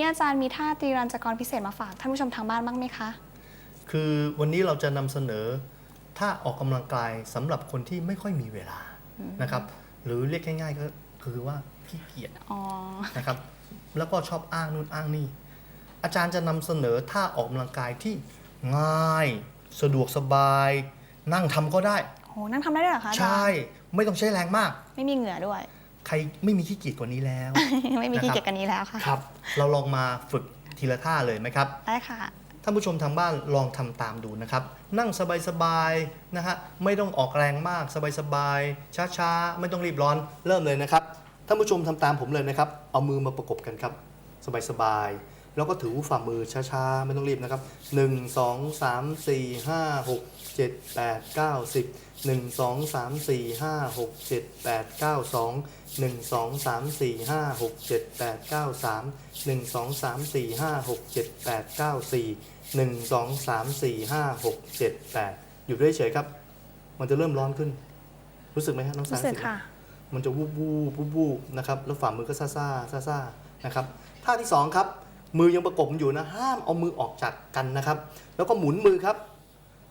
นี่อาจารย์มีท่าตีรัญจกรพิเศษมาฝากท่านผู้ชมทางบ้านบ้างไหมคะ คือวันนี้เราจะนำเสนอท่าออกกำลังกายสำหรับคนที่ไม่ค่อยมีเวลานะครับ หรือเรียกง่ายๆก็คือว่าขี้เกียจอ๋อ นะครับ แล้วก็ชอบอ้างนู่นอ้างนี่ อาจารย์จะนำเสนอท่าออกกำลังกายที่ง่าย สะดวกสบาย นั่งทำก็ได้ โห นั่งทำได้ด้วยเหรอคะอาจารย์ใช่ไม่ต้องใช้แรงมาก ไม่มีเหงื่อด้วย ใครไม่มีขี้เกียจกว่านี้แล้ว ไม่มีนะครับที่เก็บกันนี้แล้วค่ะ ครับ เราลองมาฝึกทีละท่าเลยไหมครับ ได้ค่ะ ท่านผู้ชมทางบ้านลองทำตามดูนะครับ นั่งสบายๆนะฮะไม่ต้องออกแรงมากสบายๆช้าๆ ไม่ต้องรีบร้อนเริ่มเลยนะครับท่านผู้ชมทำตามผมเลยนะครับ เอามือมาประกบกันครับ สบายๆ แล้วก็ถือฝ่ามือช้าๆ ไม่ต้องรีบนะครับ 1 2 3 4 5 6 7 8 9 10 1 2 3 4 5 6 7 8 9 2 1 2 3 4 5 6 7 8 9 3 1 2 3 4 5 6 7 8 9 4 1 2 3 4 5 6 7 8 อยู่ด้วยเฉยๆครับ มันจะเริ่มร้อนขึ้น รู้สึกไหมครับน้องสารู้ยสึกค่ะ มันจะวูบวูบวูบวูบนะครับ แล้วฝ่ามือก็ซ่าซ่าซ่าซ่านะครับ ท่าที่สองครับ มือยังประกบอยู่นะ ห้ามเอามือออกจากกันนะครับ แล้วก็หมุนมือครับ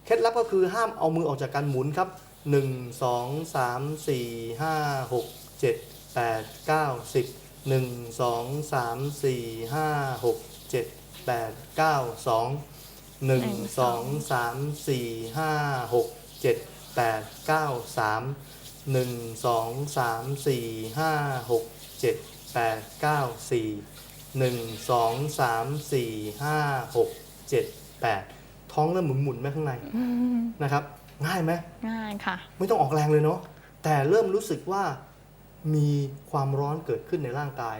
เคล็ดลับก็คือห้ามเอามือออกจากกันหมุนครับ 1 2 3 4 5 6 7 8 9 10 1 2 3 4 5 6 7 8 9 2 1 2 3 4 5 6 7 8 9 3 1 2 3 4 5 6 7 8 9 4 1 2 3 4 5 6 7 8ท้องเริ่มหมุนหมุนๆไหมข้างในนะครับ ง่ายไหมง่ายค่ะ ไม่ต้องออกแรงเลยเนาะแต่เริ่มรู้สึกว่ามีความร้อนเกิดขึ้นในร่างกาย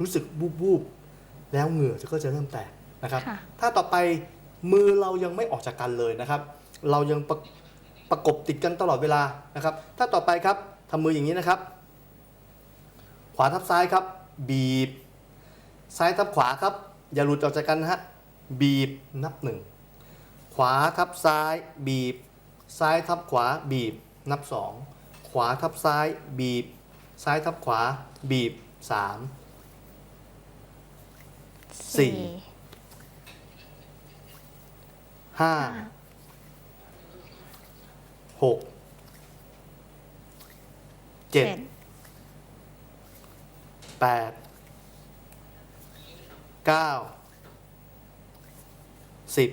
รู้สึกวูบวูบๆแล้วเหงื่อก็จะเริ่มแตกนะครับค่ะถ้าต่อไปมือเรายังไม่ออกจากกันเลยนะครับ เรายังประประกบติดกันตลอดเวลานะครับ ถ้าต่อไปครับทำมืออย่างนี้นะครับ ขวาทับซ้ายครับ บีบ ซ้ายทับขวาครับ อย่าหลุดออกจากกันนะฮะ บีบนับหนึ่ง ขวาทับซ้ายบีบ ซ้ายทับขวาบีบ นับสอง ขวาทับซ้ายบีบ ซ้ายทับขวาบีบสาม สี่ ห้า หก เจ็ดเจ็ดแปด เก้าสิบ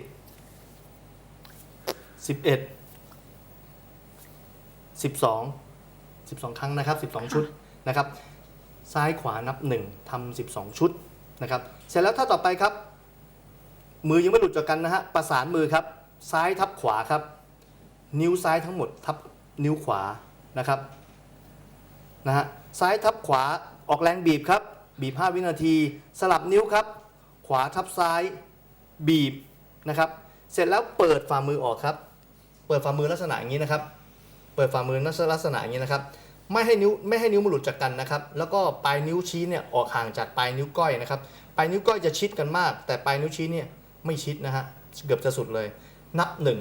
สิบเอ็ดสิบสองสิบสองครั้งนะครับสิบสองชุดนะครับ ซ้ายขวานับหนึ่งทำสิบสองชุดนะครับ เสร็จแล้วถ้าต่อไปครับ มือยังไม่หลุดจากกันนะฮะประสานมือครับ ซ้ายทับขวาครับ นิ้วซ้ายทั้งหมดทับนิ้วขวานะครับนะฮะซ้ายทับขวาออกแรงบีบครับ บีบ 5 วินาที สลับนิ้วครับ ขวาทับซ้าย บีบนะครับ เสร็จแล้วเปิดฝ่ามือออกครับ เปิดฝ่ามือลักษณะอย่างนี้นะครับ เปิดฝ่ามือลักษณะอย่างนี้นะครับ ไม่ให้นิ้วไม่ให้นิ้วมันหลุดจากกันนะครับ แล้วก็ปลายนิ้วชี้เนี่ยออกห่างจากปลายนิ้วก้อยนะครับ ปลายนิ้วก้อยจะชิดกันมาก แต่ปลายนิ้วชี้เนี่ยไม่ชิดนะฮะ เกือบจะสุดเลย นับหนึ่ง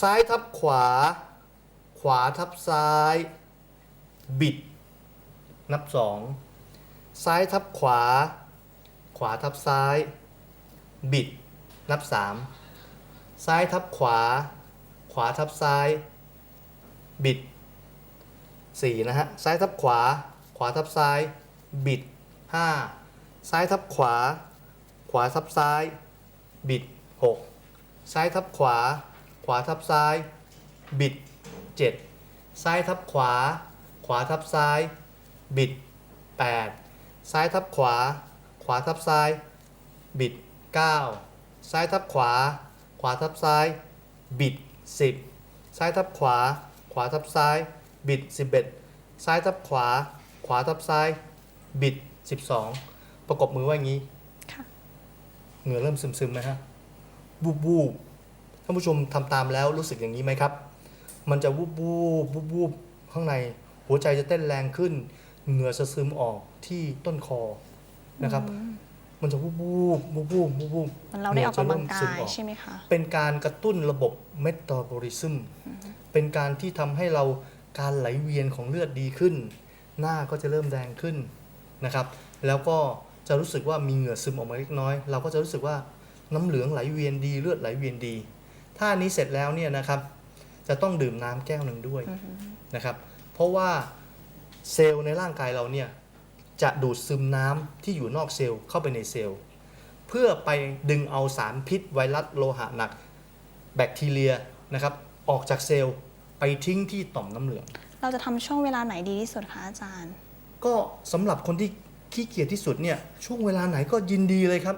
ซ้ายทับขวา ขวาทับซ้าย บิด นับสอง ซ้ายทับขวา ขวาทับซ้าย บิด นับสามซ้ายทับขวา ขวาทับซ้าย บิดสี่นะฮะ ซ้ายทับขวา ขวาทับซ้าย บิดห้าซ้ายทับขวา ขวาทับซ้าย บิดหกซ้ายทับขวา ขวาทับซ้าย บิดเจ็ดซ้ายทับขวา ขวาทับซ้าย บิด 8 ซ้ายทับขวา ขวาทับซ้าย บิด 9 ซ้ายทับขวา ขวาทับซ้าย บิด 10 ซ้ายทับขวา ขวาทับซ้าย บิด 11 ซ้ายทับขวา ขวาทับซ้าย บิด 12 ประกบมือไว่าอย่างนี้ค่ะเหงื่อเริ่มซึมๆไหมฮะบูบบูบท่านผู้ชมทำตามแล้วรู้สึกอย่างนี้ไหมครับ มันจะวูบวูบวูบวูบข้างในหัวใจจะเต้นแรงขึ้น เหงื่อจะซึมออก ที่ต้นคอนะครับ มันจะวูบวูบวูบวูบวูบวูบมันเราได้ออกกำลังกาเหงื่อจะเริ่มซึมยออกใช่ไหมคะ เป็นการกระตุ้นระบบเมตาบอลิซึมเป็นการที่ทำให้เราการไหลเวียนของเลือดดีขึ้น หน้าก็จะเริ่มแดงขึ้นนะครับ แล้วก็จะรู้สึกว่ามีเหงื่อซึมออกมาเล็กน้อย เราก็จะรู้สึกว่าน้ำเหลืองไหลเวียนดีเลือดไหลเวียนดี ถ้าอันนี้เสร็จแล้วเนี่ยนะครับ จะต้องดื่มน้ำแก้วหนึ่งด้วยอือหือนะครับ เพราะว่าเซลล์ในร่างกายเราเนี่ย จะดูดซึมน้ำที่อยู่นอกเซลล์เข้าไปในเซลล์ เพื่อไปดึงเอาสารพิษไวรัสโลหะหนัก แบคทีเรียนะครับออกจากเซลล์ไปทิ้งที่ต่อมน้ำเหลือง เราจะทำช่วงเวลาไหนดีที่สุดคะอาจารย์ ก็สำหรับคนที่ขี้เกียจที่สุดเนี่ยช่วงเวลาไหนก็ยินดีเลยครับ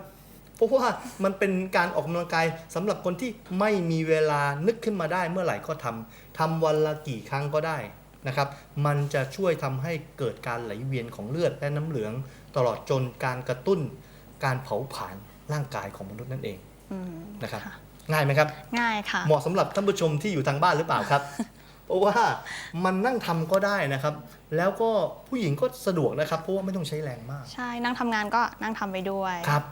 เพราะว่ามันเป็นการออกกำลังกายสำหรับคนที่ไม่มีเวลานึกขึ้นมาได้เมื่อไหร่ก็ทำทำวันละกี่ครั้งก็ได้ นะครับมันจะช่วยทำให้เกิดการไหลเวียนของเลือดและน้ำเหลือง ตลอดจนการกระตุ้นการเผาผลาญร่างกายของมนุษย์นั่นเองอืมนะครับค่ะง่ายไหมครับ ง่ายค่ะ เหมาะสำหรับท่านผู้ชมที่อยู่ทางบ้านหรือเปล่าครับเพราะว่ามันนั่งทำก็ได้นะครับ แล้วก็ผู้หญิงก็สะดวกนะครับ เพราะว่าไม่ต้องใช้แรงมาก ใช่นั่งทำงานก็นั่งทำไปด้วยครับ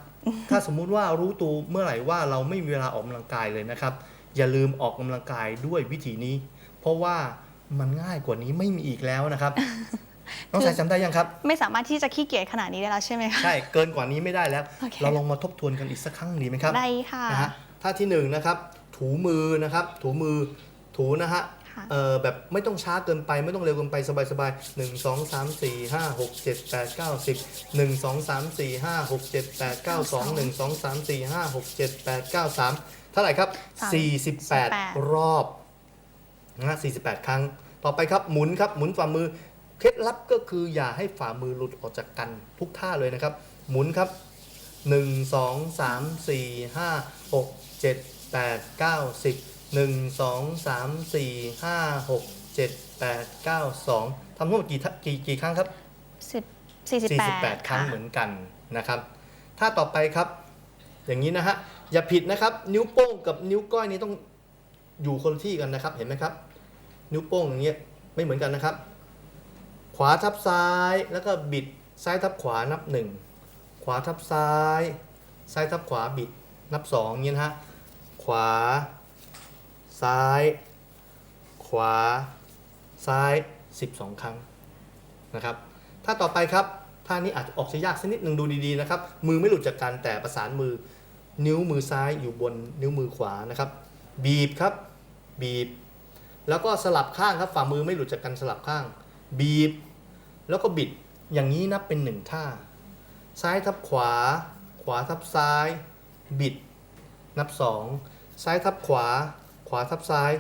ถ้าสมมุติว่ารู้ตัวเมื่อไหร่ว่าเราไม่มีเวลาออกกำลังกายเลยนะครับ อย่าลืมออกกำลังกายด้วยวิธีนี้ เพราะว่า มันง่ายกว่านี้ไม่มีอีกแล้วนะครับ น้องสายจำได้ยังครับ ไม่สามารถที่จะขี้เกียจขนาดนี้ได้แล้วใช่ไหมคะ ใช่ เกินกว่านี้ไม่ได้แล้ว โอเค เราลองมาทบทวนกันอีกสักครั้งดีไหมครับได้ค่ะ นะฮะท่าที่หนึ่งนะครับ ถูมือนะครับ ถูมือ ถูนะฮะค่ะ เอ่อแบบไม่ต้องช้าเกินไปไม่ต้องเร็วเกินไปสบายๆหนึ่งสองสามสี่ห้าหกเจ็ดแปดเก้าสิบหนึ่งสองสามสี่ห้าหกเจ็ดแปดเก้าสองหนึ่งสองสามสี่ห้าหกเจ็ดแปดเก้าสามเท่าไหร่ครับสี่สิบแปดรอบ นะฮะสี่สิบแปดครั้ง ต่อไปครับหมุนครับหมุนฝ่ามือ เคล็ดลับก็คืออย่าให้ฝ่ามือหลุดออกจากกันทุกท่าเลยนะครับ หมุนครับ 1 2 3 4 5 6 7 8 9 10 1 2 3 4 5 6 7 8 9 2ทำทั้งหมดกี่ท่ากี่กี่ครั้งครับสิบสี่สิบแปด48ครั้งเหมือนกันนะครับ ถ้าต่อไปครับ อย่างนี้นะฮะ อย่าผิดนะครับ นิ้วโป้งกับนิ้วก้อยนี้ต้อง อยู่คนละที่กันนะครับ เห็นไหมครับ นิ้วโป้งอย่างเงี้ยไม่เหมือนกันนะครับ ขวาทับซ้ายแล้วก็บิดซ้ายทับขวานับหนึ่งขวาทับซ้าย ซ้ายทับขวาบิดนับสองอย่างนี้นะฮะขวา ซ้าย ขวา ซ้าย 12 ครั้งนะครับถ้าต่อไปครับท่านี้อาจจะออกจะยากสักนิดหนึ่งดูดีๆนะครับ มือไม่หลุดจากกันแต่ประสานมือ นิ้วมือซ้ายอยู่บนนิ้วมือขวานะครับ บีบครับ บีบ แล้วก็สลับข้างครับฝ่ามือไม่หลุดจากกันสลับข้าง บีบ แล้วก็บิดอย่างนี้นับเป็นหนึ่งท่า ซ้ายทับขวา ขวาทับซ้าย บิด นับสองซ้ายทับขวา ขวาทับซ้าย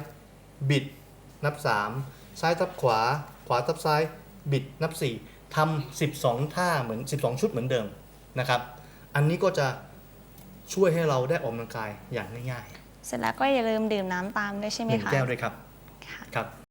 บิด นับสามซ้ายทับขวา ขวาทับซ้าย บิด นับสี่ทำสิบสองท่าเหมือน12ชุดเหมือนเดิมนะครับ อันนี้ก็จะช่วยให้เราได้ออกกำลังกายอย่างง่าย เสร็จแล้วก็อย่าลืมดื่มน้ำตามด้วยใช่ๆไหหมนึ่งคะ แก้วด้วยครับค่ะ ครับ